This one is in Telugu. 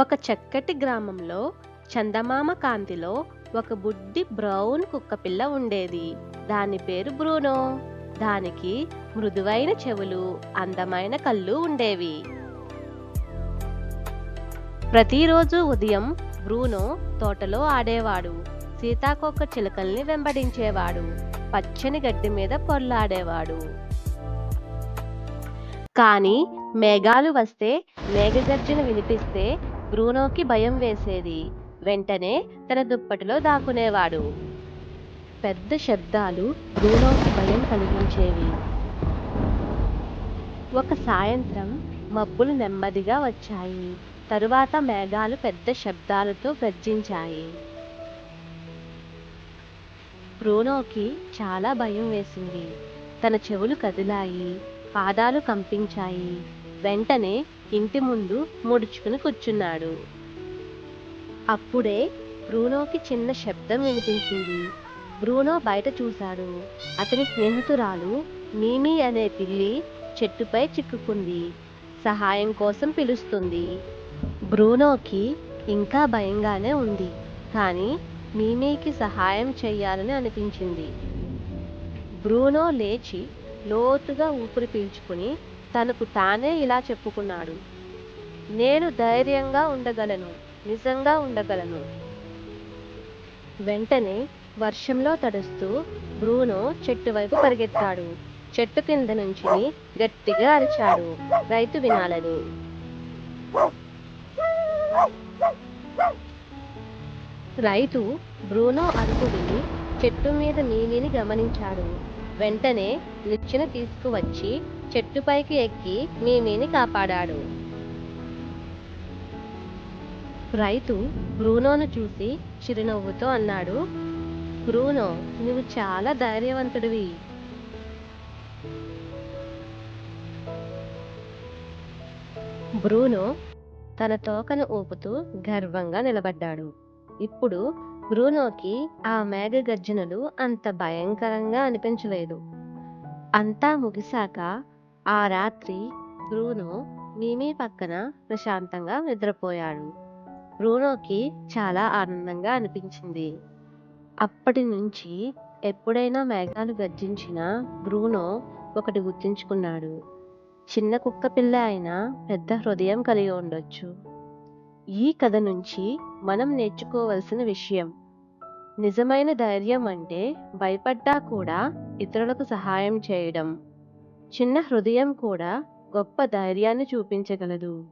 ఒక చక్కటి గ్రామంలో చందమామ కాంతిలో ఒక బుడ్డి బ్రౌన్ కుక్కపిల్ల ఉండేది. దాని పేరు బ్రూనో. దానికి మృదువైన చెవులు అందమైన కళ్ళు ఉండేవి. ప్రతిరోజు ఉదయం బ్రూనో తోటలో ఆడేవాడు. సీతాకోక చిలుకల్ని వెంబడించేవాడు. పచ్చని గడ్డి మీద పొర్లాడేవాడు. కానీ మేఘాలు వస్తే మేఘగర్జన వినిపిస్తే బ్రూనోకి భయం వేసేది. వెంటనే తన దుప్పటిలో దాక్కునేవాడు. పెద్ద శబ్దాలు బ్రూనోకి భయం కలిగించేవి. ఒక సాయంత్రం మబ్బులు నెమ్మదిగా వచ్చాయి. తరువాత మేఘాలు పెద్ద శబ్దాలతో గర్జించాయి. బ్రూనోకి చాలా భయం వేసింది. తన చెవులు కదిలాయి. పాదాలు కంపించాయి. వెంటనే ఇంటి ముందు ముడుచుకుని కూర్చున్నాడు. అప్పుడే బ్రూనోకి చిన్న శబ్దం వినిపించింది. బ్రూనో బయట చూశాడు. అతని స్నేహితురాలు మీమీ అనే పిల్లి చెట్టుపై చిక్కుకుంది. సహాయం కోసం పిలుస్తుంది. బ్రూనోకి ఇంకా భయంగానే ఉంది. కానీ మీమీకి సహాయం చేయాలని అనిపించింది. బ్రూనో లేచి లోతుగా ఊపిరి పీల్చుకుని తనకు తానే ఇలా చెప్పుకున్నాడు. నేను ధైర్యంగా ఉండగలను నిజంగా ఉండగలను. వెంటనే వర్షంలో తడుస్తూ బ్రూనో చెట్టు వైపు పరిగెత్తాడు. చెట్టు కింద నుంచి గట్టిగా అరిచాడు రైతు వినాలని. రైతు బ్రూనో అరుపు విని చెట్టు మీద నీలిని గమనించాడు. వెంటనే నిచ్చెన తీసుకువచ్చి చెట్టుపైకి ఎక్కి మీమీని కాపాడాడు. రైతు బ్రూనోను చూసి చిరునవ్వుతో అన్నాడు బ్రూనో నువ్వు చాలా ధైర్యవంతుడివి. బ్రూనో తన తోకను ఊపుతూ గర్వంగా నిలబడ్డాడు. ఇప్పుడు బ్రూనోకి ఆ మేఘ గర్జనలు అంత భయంకరంగా అనిపించలేదు. అంతా ముగిశాక ఆ రాత్రి బ్రూనో మీమీ పక్కన ప్రశాంతంగా నిద్రపోయాడు. బ్రూనోకి చాలా ఆనందంగా అనిపించింది. అప్పటి నుంచి ఎప్పుడైనా మేఘాలు గర్జించిన బ్రూనో ఒకటి గుర్తుంచుకున్నాడు. చిన్న కుక్క పిల్ల అయినా పెద్ద హృదయం కలిగి ఉండొచ్చు. ఈ కథ నుంచి మనం నేర్చుకోవలసిన విషయం. నిజమైన ధైర్యం అంటే భయపడ్డా కూడా ఇతరులకు సహాయం చేయడం. చిన్న హృదయం కూడా గొప్ప ధైర్యాన్ని చూపించగలదు.